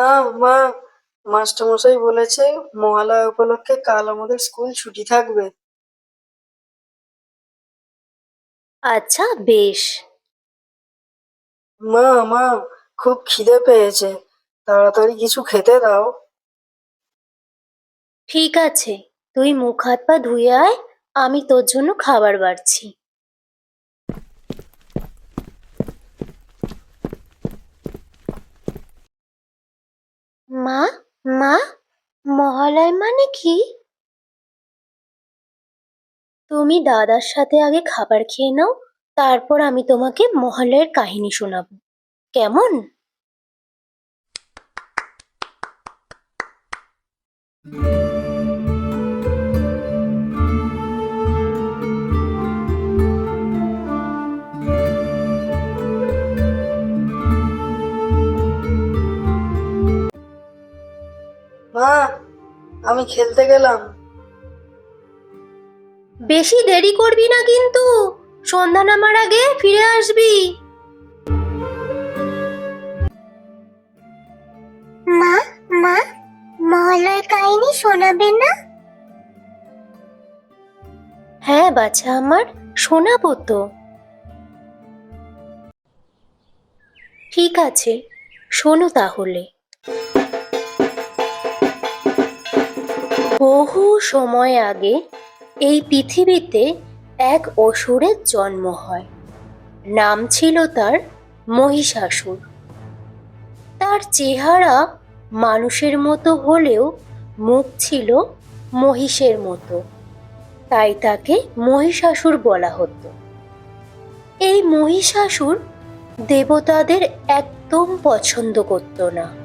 মা মা মাস্টারমশাই বলেছে মহালয়া উপলক্ষে কাল আমাদের স্কুল ছুটি থাকবে। আচ্ছা বেশ। মা মা খুব খিদে পেয়েছে। তাড়াতাড়ি কিছু খেতে দাও। ঠিক আছে তুই মুখ হাত পা ধুয়ে আয় আমি তোর জন্য খাবার বাড়ছি। মা মা, মহালয় মানে কি? তুমি দাদার সাথে আগে খাবার খেয়ে নাও, তারপর আমি তোমাকে মহালয়ের কাহিনী শোনাবো। কেমন? মা আমি খেলতে গেলাম। বেশি দেরি করবি না কিন্তু। সন্ধ্যা নামার আগে ফিরে আসবি। মা মা মহালয়ার কাহিনী শোনাবে না? হ্যাঁ বাছা আমার শোনাবো তো। ঠিক আছে শোনো তাহলে। বহু সময় আগে এই পৃথিবীতে এক অসুরের জন্ম হয়। নাম ছিল তার মহিষাসুর। তার চেহারা মানুষের মতো হলেও মুখ ছিল মহিষের মতো। তাই তাকে মহিষাসুর বলা হতো। এই মহিষাসুর দেবতাদের একদম পছন্দ করত না।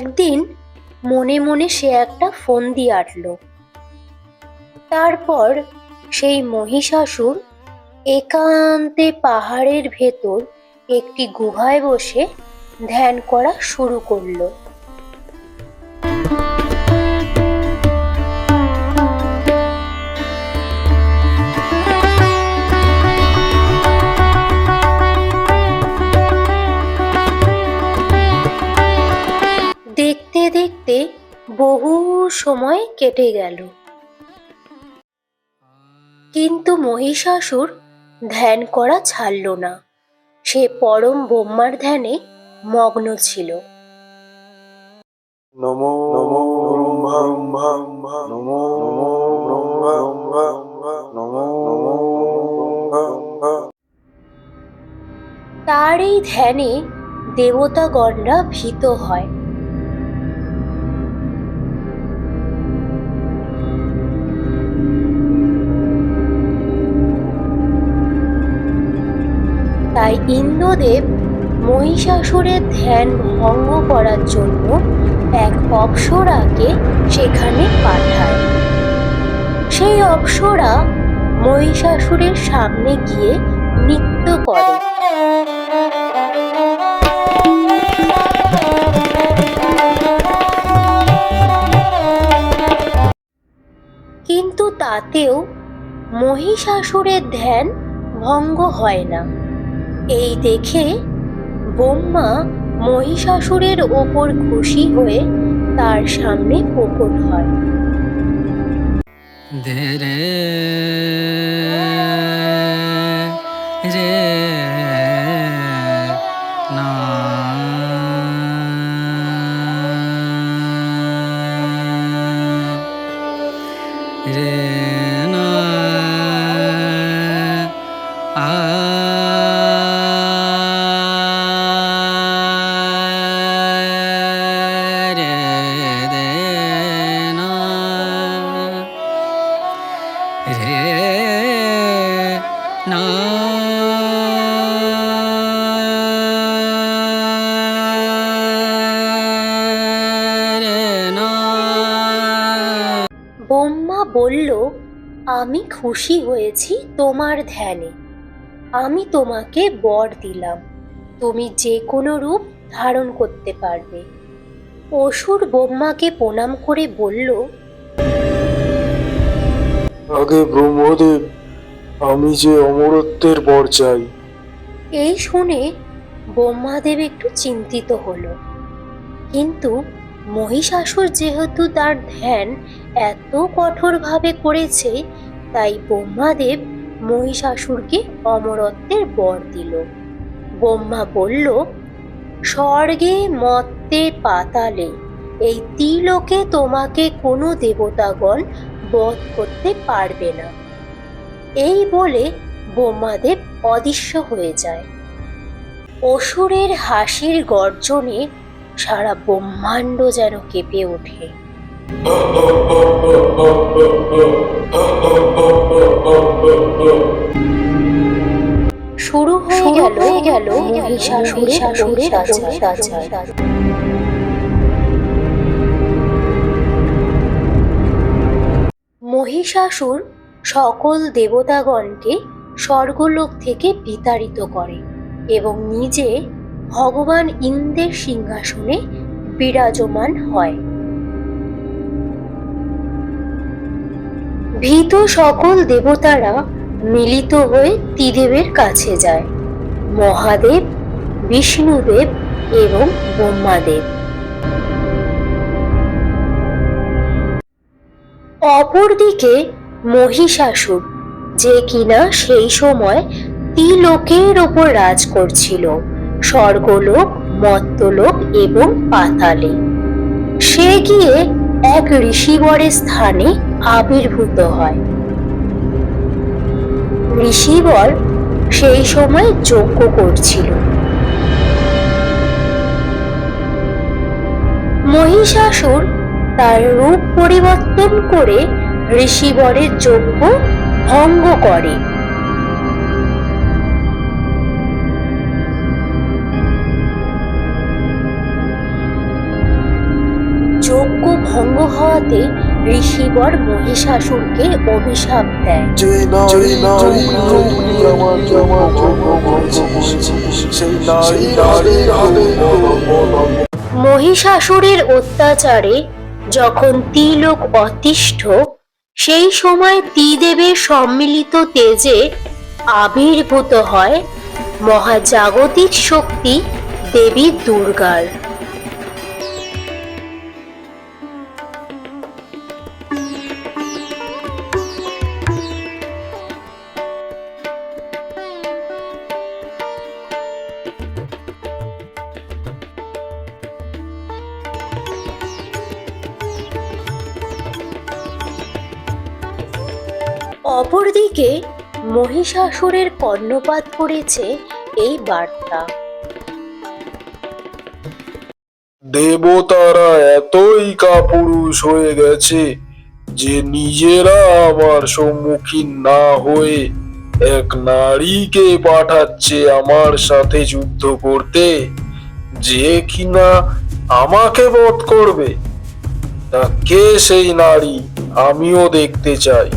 একদিন মনে মনে সে একটা ফন্দি আটল। তারপর সেই মহিষাসুর একান্তে পাহাড়ের ভেতর একটি গুহায় বসে ধ্যান করা শুরু করল। বহু সময় কেটে গেল। কিন্তু মহিষাসুর ধ্যান করা ছাড়ল না। সে পরম ব্রহ্মার ধ্যানে মগ্ন ছিল। নমো নমো তার এই ধ্যানে দেবতাগণরা ভীত হয়। তাই ইন্দ্রদেব মহিষাসুরের ধ্যান ভঙ্গ করার জন্য এক অপ্সরাকে সেখানে পাঠায়। সেই অপ্সরা মহিষাসুরের সামনে গিয়ে নৃত্য করে। কিন্তু তাতেও মহিষাসুরের ধ্যান ভঙ্গ হয় না। এই দেখে ব্রহ্মা মহিষাসুরের ওপর খুশি হয়ে তার সামনে প্রকট হয়। ধরে রে রে না। আ ব্রহ্মা বলল আমি খুশি হয়েছি তোমার ধ্যানে। আমি তোমাকে বর দিলাম। তুমি যে কোনো রূপ ধারণ করতে পারবে। অসুর ব্রহ্মাকে প্রণাম করে বলল আগে ব্রহ্মদেব আমি যে অমরত্বের বর চাই। এই শুনে ব্রহ্মাদেব একটু চিন্তিত হলো। কিন্তু মহিষাসুর যেহেতু তার ধ্যান এত কঠোরভাবে করেছে, তাই ব্রহ্মাদেব মহিষাসুরকে অমরত্বের বর দিল। ব্রহ্মা বলল, স্বর্গে মত্তে পাতালে এই তিলোকে তোমাকে কোনো দেবতাগণ বধ করতে পারবে না এই বলে ব্রহ্মাদেব অদৃশ্য হয়ে যায়। অসুরের হাসির গর্জনে সারা ব্রহ্মাণ্ড যেন কেঁপে ওঠে। শুরু হয়ে গেল গেল মহিষাসুর সকল দেবতাগণকে স্বর্গলোক থেকে বিতাড়িত করে এবং নিজে ভগবান ইন্দ্রের সিংহাসনে বিরাজমান হয়। ভীত সকল দেবতারা মিলিত হয়ে ত্রিদেবের কাছে যায়। মহাদেব, বিষ্ণুদেব এবং ব্রহ্মাদেব। অপরদিকে মহিষাসুর, যে কিনা সেই সময় তিলোকের ওপর রাজ করছিল। স্বর্গলোক, মত্তলোক এবং পাতালে। সে গিয়ে এক ঋষিবরের স্থানে আবির্ভূত হয়। ঋষিবর সেই সময় যজ্ঞ করছিল। মহিষাসুর তার রূপ পরিবর্তন করে ঋষিবরের যজ্ঞ ভঙ্গ করে। ভঙ্গ হওয়াতে ঋষিবর মহিষাসুরকে অভিশাপ দেয় যে নারী নারী তুমি আমার আমার যজ্ঞ সেই নারী নারী হাতে মহিষাসুরের অত্যাচারে যখন তিলোক অতিষ্ঠ সেই সময় ত্রিদেবের সম্মিলিত তেজে আবির্ভূত হয় মহাজাগতিক শক্তি দেবী দুর্গার মহিষাসুরের কর্ণপাত করেছে এই বার্তা। দেবতারা এতই কাপুরুষ হয়ে গেছে যে নিজেরা আমার সম্মুখীন না হয়ে এক নারীকে পাঠাচ্ছে আমার সাথে যুদ্ধ করতে। যে কিনা আমাকে বধ করবে, তা কে সেই নারী? আমিও দেখতে চাই।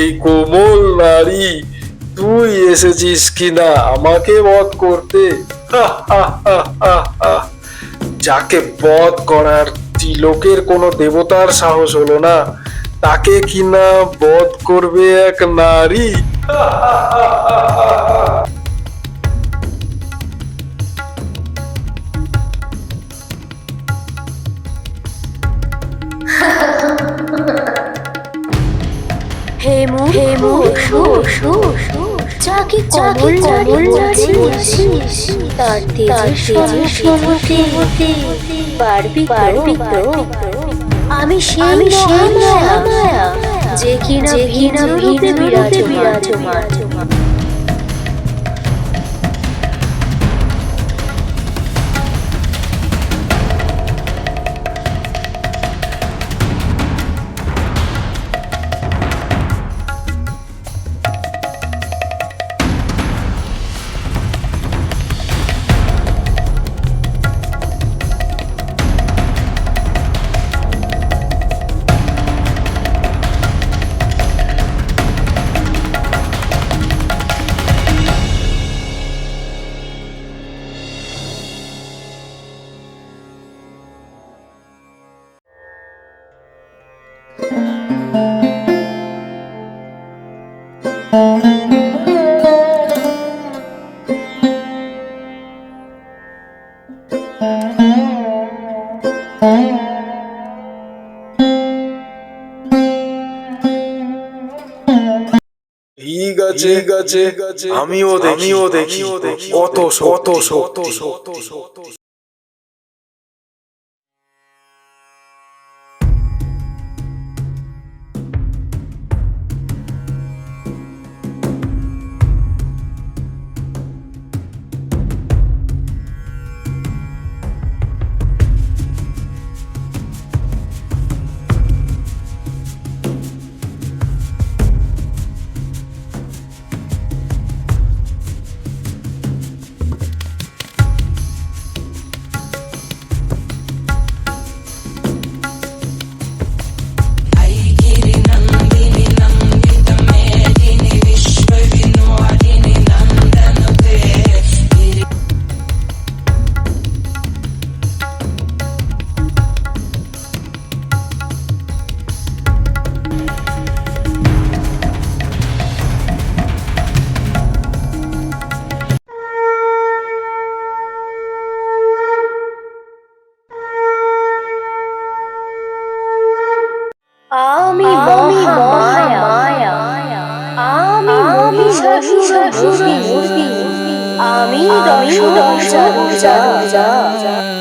এই কোমল নারী, তুই এসেছিস কিনা আমাকে বধ করতে। যাকে বধ করার তিলকের কোনো দেবতার সাহস হলো না, তাকে কিনা বধ করবে এক নারী? হেমু হেমু শু শু শু যাকে কমল কমল যাচ্ছিস তার তেজের সম্মুখে পারবি পারবি তো আমি সেই সেই মায়া মায়া যে কিনা যে কিনা ভিড়ে 言いがち、言いがち、網をでき、網をでき、音、音、音、音、音、音、মূর্তি আমি দশা রে